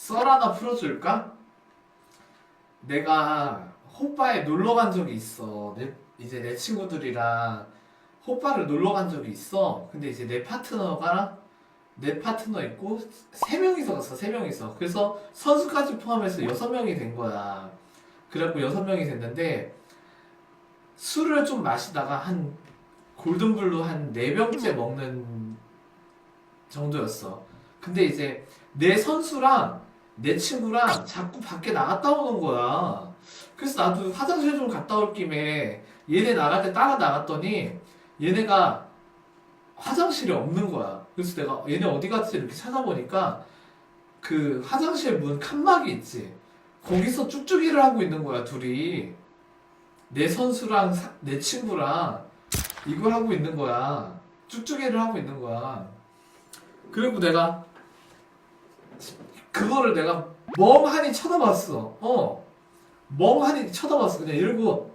썰 하나 풀어줄까? 내가 호빠에 놀러 간 적이 있어. 내, 이제 내 친구들이랑 호빠를 놀러 간 적이 있어. 근데 이제 내 파트너가 내 파트너 있고 세 명이서 갔어. 세 명이서. 그래서 선수까지 포함해서 여섯 명이 된 거야. 그래갖고 여섯 명이 됐는데 술을 좀 마시다가 한 골든블루 한 네 병째 먹는 정도였어. 근데 이제 내 선수랑 내 친구랑 자꾸 밖에 나갔다 오는 거야. 그래서 나도 화장실 좀 갔다 올 김에 얘네 나갈 때 따라 나갔더니 얘네가 화장실이 없는 거야. 그래서 내가 얘네 어디 갔지 이렇게 찾아보니까 그 화장실 문 칸막이 있지. 거기서 쭉쭉이를 하고 있는 거야, 둘이. 내 선수랑 사- 내 친구랑 이걸 하고 있는 거야. 쭉쭉이를 하고 있는 거야. 그리고 내가 그거를 내가 멍하니 쳐다봤어. 어. 멍하니 쳐다봤어. 그냥 이러고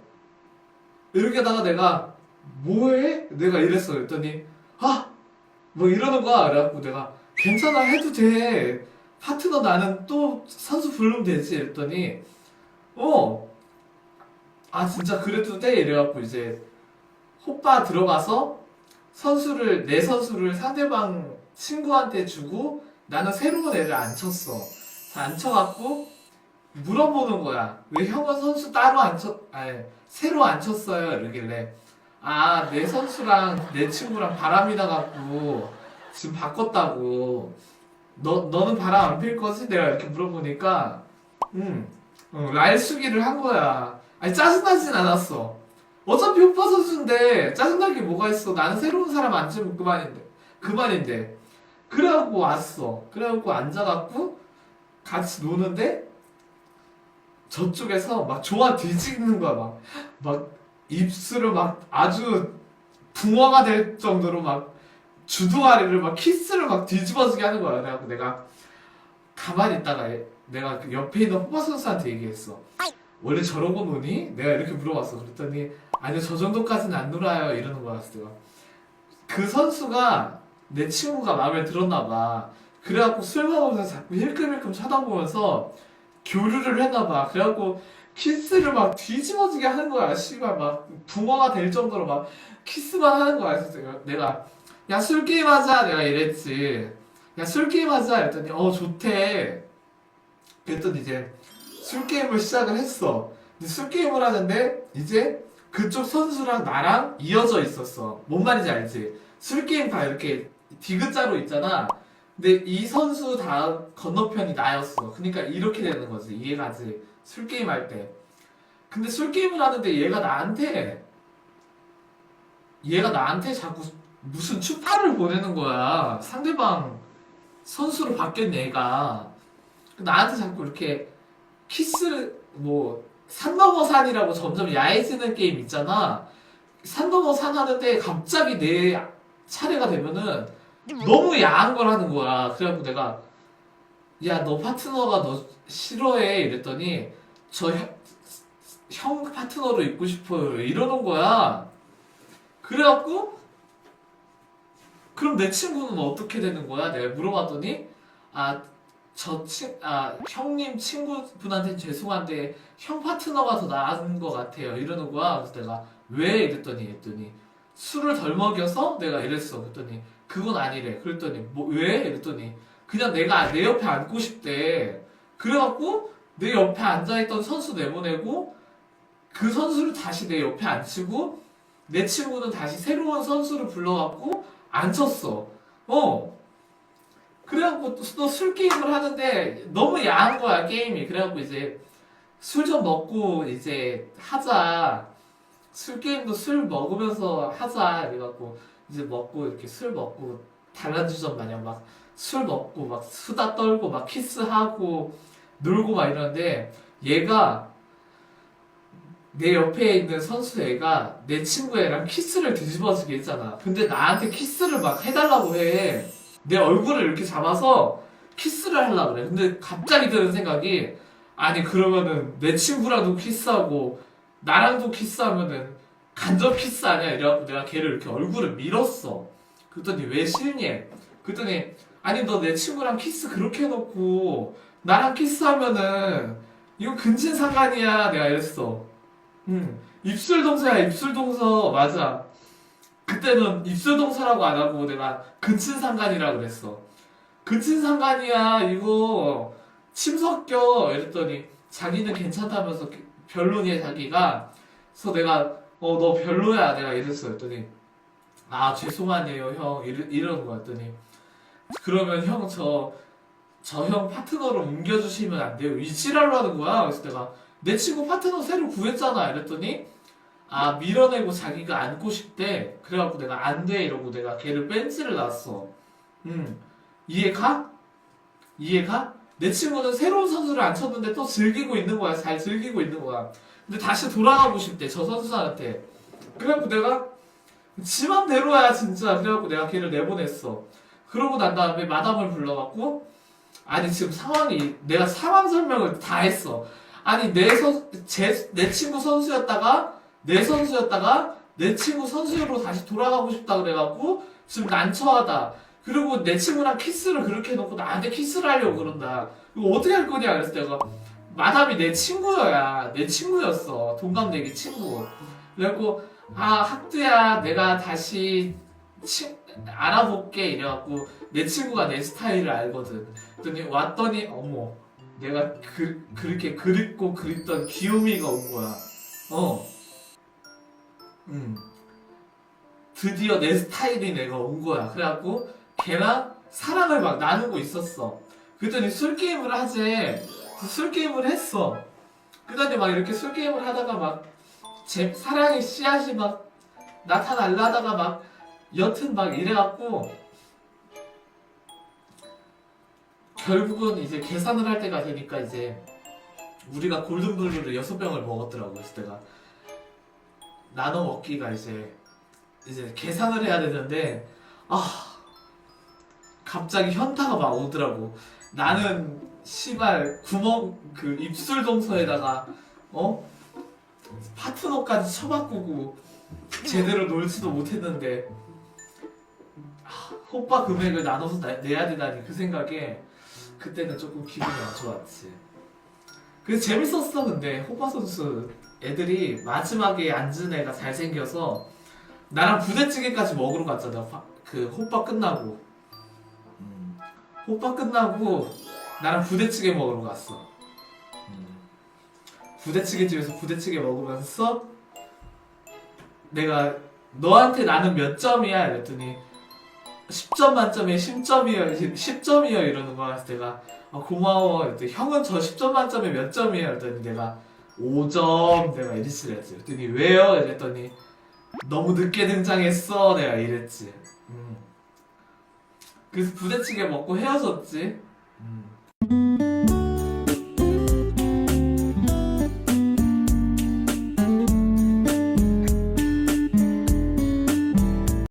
이렇게 하다가 내가 뭐해? 내가 이랬어. 그랬더니 아! 뭐 이러는 거야. 그래갖고 내가 괜찮아 해도 돼. 파트너 나는 또 선수 부르면 되지. 이랬더니 어. 아 진짜 그래도 돼. 이래갖고 이제 호빠 들어가서 선수를 내 선수를 상대방 친구한테 주고 나는 새로운 애를 안 쳤어. 안 쳐갖고 물어보는 거야. 왜 형은 선수 따로 안 쳤, 아니 새로 안 쳤어요. 이러길래 아 내 선수랑 내 친구랑 바람이 나갖고 지금 바꿨다고. 너 너는 바람 안 필 거지? 내가 이렇게 물어보니까 응, 어, 날수기를 한 거야. 아니 짜증나진 않았어. 어차피 오빠 선수인데 짜증날 게 뭐가 있어? 나는 새로운 사람 안 치면 그만인데 그만인데. 그래갖고 왔어. 그래갖고 앉아갖고 같이 노는데 저쪽에서 막 좋아 뒤지는 거야 막. 막 입술을 막 아주 붕어가 될 정도로 막 주둥아리를 막 키스를 막 뒤집어지게 하는 거야. 그래갖고 내가 가만히 있다가 얘- 내가 그 옆에 있는 호빠 선수한테 얘기했어. 원래 저러고 노니? 내가 이렇게 물어봤어. 그랬더니 아니요 저 정도까지는 안 놀아요 이러는 거야. 그 선수가 내 친구가 마음에 들었나 봐. 그래갖고 술 먹으면서 자꾸 힐끔힐끔 쳐다보면서 교류를 했나 봐. 그래갖고 키스를 막 뒤집어지게 하는 거야. 씨발 막 붕어가 될 정도로 막 키스만 하는 거야. 그래서 내가, 야 술 게임 하자 내가 이랬지. 야 술 게임 하자 했더니 어 좋대. 그랬더니 이제 술 게임을 시작을 했어. 근데 술 게임을 하는데 이제 그쪽 선수랑 나랑 이어져 있었어. 뭔 말인지 알지? 술 게임 다 이렇게 디귿자로 있잖아. 근데 이 선수 다 건너편이 나였어. 그러니까 이렇게 되는 거지. 이해가 지? 술 게임 할 때. 근데 술 게임을 하는데 얘가 나한테 얘가 나한테 자꾸 무슨 추파를 보내는 거야. 상대방 선수로 바뀐 애가 나한테 자꾸 이렇게 키스를 뭐 산 넘어 산이라고 점점 야해지는 게임 있잖아. 산 넘어 산 하는데 갑자기 내 차례가 되면은 너무 야한 걸 하는 거야. 그래갖고 내가 야 너 파트너가 너 싫어해 이랬더니 저 형, 형 파트너로 있고 싶어요 이러는 거야. 그래갖고 그럼 내 친구는 어떻게 되는 거야? 내가 물어봤더니 아 저 친, 아, 형님 친구분한테 죄송한데, 형 파트너가 더 나은 것 같아요. 이러는 거야. 그래서 내가, 왜? 이랬더니, 했더니, 술을 덜 먹여서? 내가 이랬어. 그랬더니, 그건 아니래. 그랬더니, 뭐, 왜? 이랬더니, 그냥 내가 내 옆에 앉고 싶대. 그래갖고, 내 옆에 앉아있던 선수 내보내고, 그 선수를 다시 내 옆에 앉히고, 내 친구는 다시 새로운 선수를 불러갖고, 앉혔어. 어. 그래갖고 또 술 게임을 하는데 너무 야한 거야 게임이 그래갖고 이제 술 좀 먹고 이제 하자 술 게임도 술 먹으면서 하자 이래갖고 이제 먹고 이렇게 술 먹고 달란주전 마냥 막 술 먹고 막 수다 떨고 막 키스하고 놀고 막 이러는데 얘가 내 옆에 있는 선수 애가 내 친구 애랑 키스를 뒤집어지게 했잖아 근데 나한테 키스를 막 해달라고 해 내 얼굴을 이렇게 잡아서 키스를 하려고 그래. 근데 갑자기 드는 생각이 아니 그러면은 내 친구랑도 키스하고 나랑도 키스하면은 간접 키스 아니야? 이래갖고 내가 걔를 이렇게 얼굴을 밀었어. 그랬더니 왜 싫니? 그랬더니 아니 너 내 친구랑 키스 그렇게 해놓고 나랑 키스하면은 이거 근친상간이야? 내가 이랬어. 응. 입술 동서야 입술 동서. 맞아. 그때는 입술 동서라고 안 하고 내가 근친상간이라 그랬어. 근친상간이야 이거. 침 섞여. 이랬더니 자기는 괜찮다면서 별로니 자기가 그래서 내가 어 너 별로야. 내가 이랬어. 했더니 아 죄송하네요 형. 이러, 이러는 거 같더니 그러면 형 저 저 형 파트너로 옮겨주시면 안 돼요? 이 지랄로 하는 거야. 그래서 내가 내 친구 파트너 새로 구했잖아. 이랬더니 아 밀어내고 자기가 안고 싶대. 그래갖고 내가 안 돼. 이러고 내가 걔를 벤치를 놨어. 음 이해가? 이해가? 내 친구는 새로운 선수를 안 쳤는데 또 즐기고 있는 거야. 잘 즐기고 있는 거야. 근데 다시 돌아가고 싶대 저 선수한테. 그래갖고 내가 지 맘대로야 진짜. 그래갖고 내가 걔를 내보냈어. 그러고 난 다음에 마담을 불러갖고 아니 지금 상황이 내가 상황 설명을 다 했어. 아니 내선제내 친구 선수였다가 내 선수였다가 내 친구 선수로 다시 돌아가고 싶다 그래갖고 지금 난처하다 그리고 내 친구랑 키스를 그렇게 해놓고 나한테 키스를 하려고 그런다. 이거 어떻게 할 거냐? 그래서 내가 마담이 내 친구야. 내 친구였어. 동갑내기 친구. 그래갖고 아 학두야 내가 다시 치- 알아볼게. 이래갖고 내 친구가 내 스타일을 알거든. 그랬더니 왔더니 어머 내가 그, 그렇게 그립고 그립던 귀요미가 온 거야. 어. 음. 드디어 내 스타일이 내가 온 거야. 그래갖고 걔랑 사랑을 막 나누고 있었어. 그랬더니 술 게임을 하재 술 게임을 했어. 그다음에 막 이렇게 술 게임을 하다가 막제 사랑의 씨앗이 막 나타날라다가 막 여튼 막 이래갖고 결국은 이제 계산을 할 때가 되니까 이제 우리가 골든블루를 여섯 병을 먹었더라고 그래서 내가. 나눠 먹기가 이제 이제 계산을 해야 되는데 아 갑자기 현타가 막 오더라고 나는 시발 구멍 그 입술 동서에다가 어 파트너까지 쳐바꾸고 제대로 놀지도 못했는데 아, 호빠 금액을 나눠서 나- 내야 되다니 그 생각에 그때는 조금 기분이 안 좋았지. 그래서 재밌었어 근데 호빠 선수 애들이 마지막에 앉은 애가 잘생겨서 나랑 부대찌개까지 먹으러 갔잖아. 파- 그 호빠 끝나고 음, 호빠 끝나고 나랑 부대찌개 먹으러 갔어. 음, 부대찌개 집에서 부대찌개 먹으면서 내가 너한테 나는 몇 점이야? 이랬더니 10점 만점에 10점이요 10점이요 이러는 거야. 그래서 내가 아, 고마워. 이랬더니 형은 저 10점 만점에 몇 점이에요? 이랬더니 내가 5점. 내가 이랬지 그랬지. 그랬더니 왜요? 이랬더니 너무 늦게 등장했어. 내가 이랬지. 음. 그래서 부대찌개 먹고 헤어졌지 음.